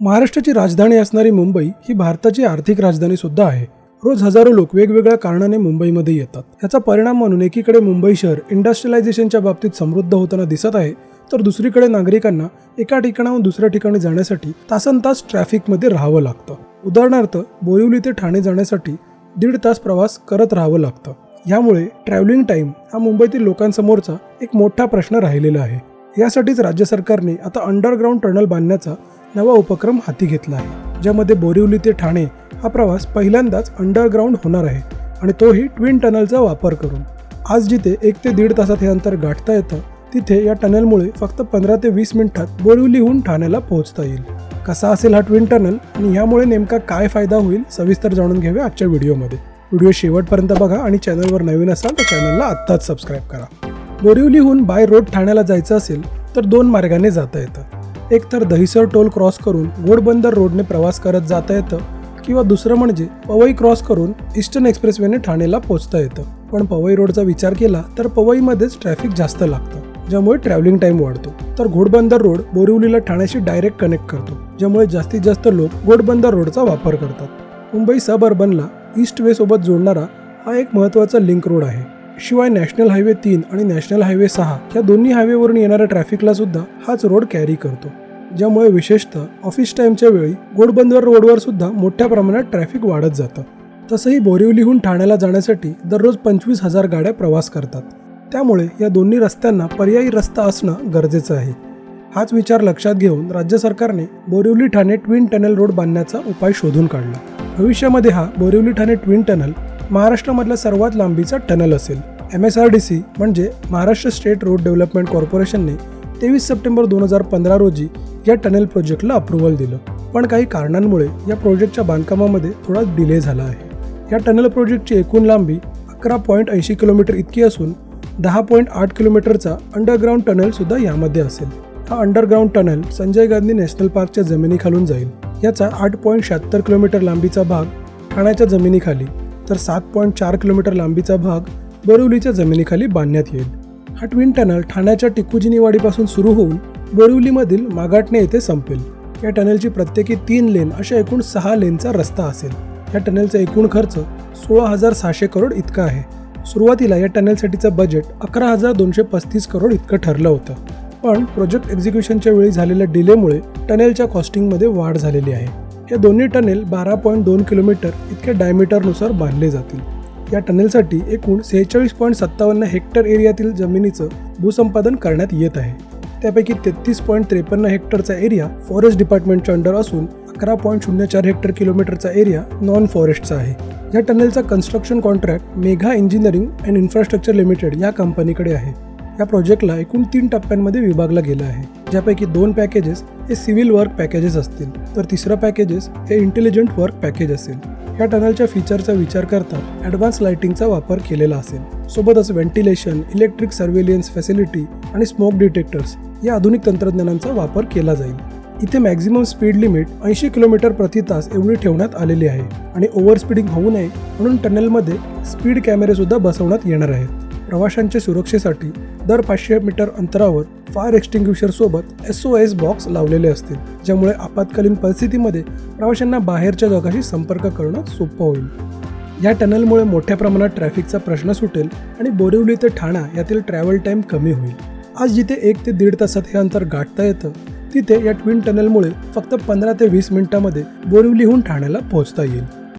महाराष्ट्राची राजधानी असणारी मुंबई ही भारताची आर्थिक राजधानी सुद्धा आहे. रोज हजारो लोक वेगवेगळ्या कारणाने मुंबईमध्ये येतात. याचा परिणाम म्हणून एकीकडे मुंबई शहर इंडस्ट्रियलायझेशनच्या बाबतीत समृद्ध होताना दिसत आहे तर दुसरीकडे नागरिकांना एका ठिकाणाहून दुसऱ्या ठिकाणी जाण्यासाठी तासन तास ट्रॅफिकमध्ये राहावं लागतं. उदाहरणार्थ बोरिवली ते ठाणे जाण्यासाठी दीड तास प्रवास करत राहावं लागतं. यामुळे ट्रॅव्हलिंग टाईम हा मुंबईतील लोकांसमोरचा एक मोठा प्रश्न राहिलेला आहे. यासाठीच राज्य सरकारने आता अंडरग्राऊंड टनल बांधण्याचा नवा उपक्रम हाती घेतला आहे ज्यामध्ये बोरिवली ते ठाणे हा प्रवास पहिल्यांदाच अंडरग्राऊंड होणार आहे आणि तोही ट्विन टनलचा वापर करून. आज जिथे एक ते दीड तासात हे अंतर गाठता येतं तिथे या टनलमुळे फक्त पंधरा ते वीस मिनिटात बोरिवलीहून ठाण्याला पोहोचता येईल. कसा असेल हा ट्विन टनल आणि ह्यामुळे नेमका काय फायदा होईल सविस्तर जाणून घेऊया आजच्या व्हिडिओमध्ये. व्हिडिओ शेवटपर्यंत बघा आणि चॅनलवर नवीन असाल तर चॅनलला आत्ताच सबस्क्राईब करा. बोरिवलीहून बाय रोड ठाण्याला जायचं असेल तर दोन मार्गाने जाता येतं. एक तर दहिसर टोल क्रॉस करून घोडबंदर रोडने प्रवास करत जाता येतं किंवा दुसरं म्हणजे पवई क्रॉस करून ईस्टर्न एक्सप्रेसवेने ठाणेला पोहोचता येतं. पण पवई रोडचा विचार केला तर पवईमध्येच ट्रॅफिक जास्त लागतं ज्यामुळे ट्रॅव्हलिंग टाइम वाढतो. तर घोडबंदर रोड बोरिवलीला ठाण्याशी डायरेक्ट कनेक्ट करतो ज्यामुळे जास्तीत जास्त लोक घोडबंदर रोडचा वापर करतात. मुंबई सब अर्बनला ईस्ट वे सोबत जोडणारा हा एक महत्त्वाचा लिंक रोड आहे. शिवाय नॅशनल हायवे तीन आणि नॅशनल हायवे सहा या दोन्ही हायवेवरून येणाऱ्या ट्रॅफिकला सुद्धा हाच रोड कॅरी करतो. ज्यामुळे विशेषतः ऑफिस टाईमच्या वेळी गोडबंदर रोडवर सुद्धा मोठ्या प्रमाणात ट्रॅफिक वाढत जातं. तसंही बोरिवलीहून ठाण्याला जाण्यासाठी दररोज पंचवीस हजार गाड्या प्रवास करतात. त्यामुळे या दोन्ही रस्त्यांना पर्यायी रस्ता असणं गरजेचं आहे. हाच विचार लक्षात घेऊन राज्य सरकारने Borivali Thane twin tunnel road बांधण्याचा उपाय शोधून काढला. भविष्यामध्ये हा बोरिवली ठाणे ट्विन टनल महाराष्ट्रामधला सर्वात लांबीचा टनल असेल. M S R D C म्हणजे महाराष्ट्र स्टेट रोड डेव्हलपमेंट कॉर्पोरेशनने तेवीस सप्टेंबर दोन हजार पंधरा रोजी या टनेल प्रोजेक्टला अप्रुव्हल दिलं. पण काही कारणांमुळे या प्रोजेक्टच्या बांधकामामध्ये थोडा डिले झाला आहे. या टनल प्रोजेक्टची एकूण लांबी अकरा पॉईंट ऐंशी किलोमीटर इतकी असून दहा पॉईंट आठ किलोमीटरचा अंडरग्राऊंड टनलसुद्धा यामध्ये असेल. हा underground tunnel Sanjay Gandhi national पार्कच्या जमिनीखालून जाईल. याचा आठ पॉईंट शहात्तर किलोमीटर लांबीचा भाग ठाण्याच्या जमिनीखाली तर सात पॉईंट चार किलोमीटर लांबीचा भाग बोरिवलीच्या जमिनीखाली बांधण्यात येईल. हा ट्विन टनल ठाण्याच्या टिकुजिनीवाडीपासून सुरू होऊन बोरिवलीमधील मागाटणे येथे संपेल. या टनेलची प्रत्येकी तीन लेन अशा एकूण सहा लेनचा रस्ता असेल. या टनेलचा एकूण खर्च सोळा हजार सहाशे करोड इतका आहे. सुरुवातीला या टनेलसाठीचं बजेट अकरा हजार दोनशे पस्तीस करोड इतकं ठरलं होतं. पण प्रोजेक्ट एक्झिक्युशनच्या वेळी झालेल्या डिलेमुळे टनेलच्या कॉस्टिंगमध्ये वाढ झालेली आहे. हे दोन्ही टनेल बारा पॉईंट दोन किलोमीटर इतक्या डायमीटरनुसार बांधले जातील. या टनेलसाठी एकूण सेहेचाळीस पॉईंट सत्तावन्न हेक्टर एरियातील जमिनीचं भूसंपादन करण्यात येत आहे. त्यापैकी तेहतीस पॉईंट त्रेपन्न हेक्टरचा एरिया फॉरेस्ट डिपार्टमेंटच्या अंडर असून अकरा पॉईंट शून्य चार हेक्टर किलोमीटरचा एरिया नॉन फॉरेस्टचा आहे. या टनेलचा construction contract Megha engineering and infrastructure limited या कंपनीकडे आहे. या प्रोजेक्टला एकूण तीन टप्प्यांमध्ये विभागला गेला आहे. ज्यापैकी दोन पॅकेजेस हे सिव्हिल वर्क पॅकेजेस असतील. तर तिसरं पॅकेजेस हे इंटेलिजंट वर्क पॅकेज असेल. या टनलच्या फीचरचा विचार करता ॲडव्हान्स लाइटिंगचा वापर केलेला असेल. सोबतच व्हेंटिलेशन इलेक्ट्रिक सर्व्हेलियन्स फॅसिलिटी आणि स्मोक डिटेक्टर्स या आधुनिक तंत्रज्ञानांचा वापर केला जाईल. इथे मॅक्झिमम स्पीड लिमिट ऐंशी किलोमीटर प्रति तास एवढी ठेवण्यात आलेली आहे आणि ओव्हर स्पीडिंग होऊ नये म्हणून टनेलमध्ये स्पीड कॅमेरेसुद्धा बसवण्यात येणार आहेत. प्रवाशांच्या सुरक्षेसाठी दर पाचशे मीटर अंतरावर फायर एक्स्टिंग्विशर सोबत एस ओ एस बॉक्स लावलेले असतील ज्यामुळे आपत्कालीन परिस्थितीमध्ये प्रवाशांना बाहेरच्या जगाशी संपर्क करणं सोपं होईल. या टनलमुळे मोठ्या प्रमाणात ट्रॅफिकचा प्रश्न सुटेल आणि बोरिवली ते ठाणा यातील ट्रॅव्हल टाईम कमी होईल. आज जिथे एक ते दीड तासात हे अंतर गाठता येतं तिथे या ट्विन टनलमुळे फक्त पंधरा ते वीस मिनिटांमध्ये बोरिवलीहून ठाण्याला पोहोचता येईल.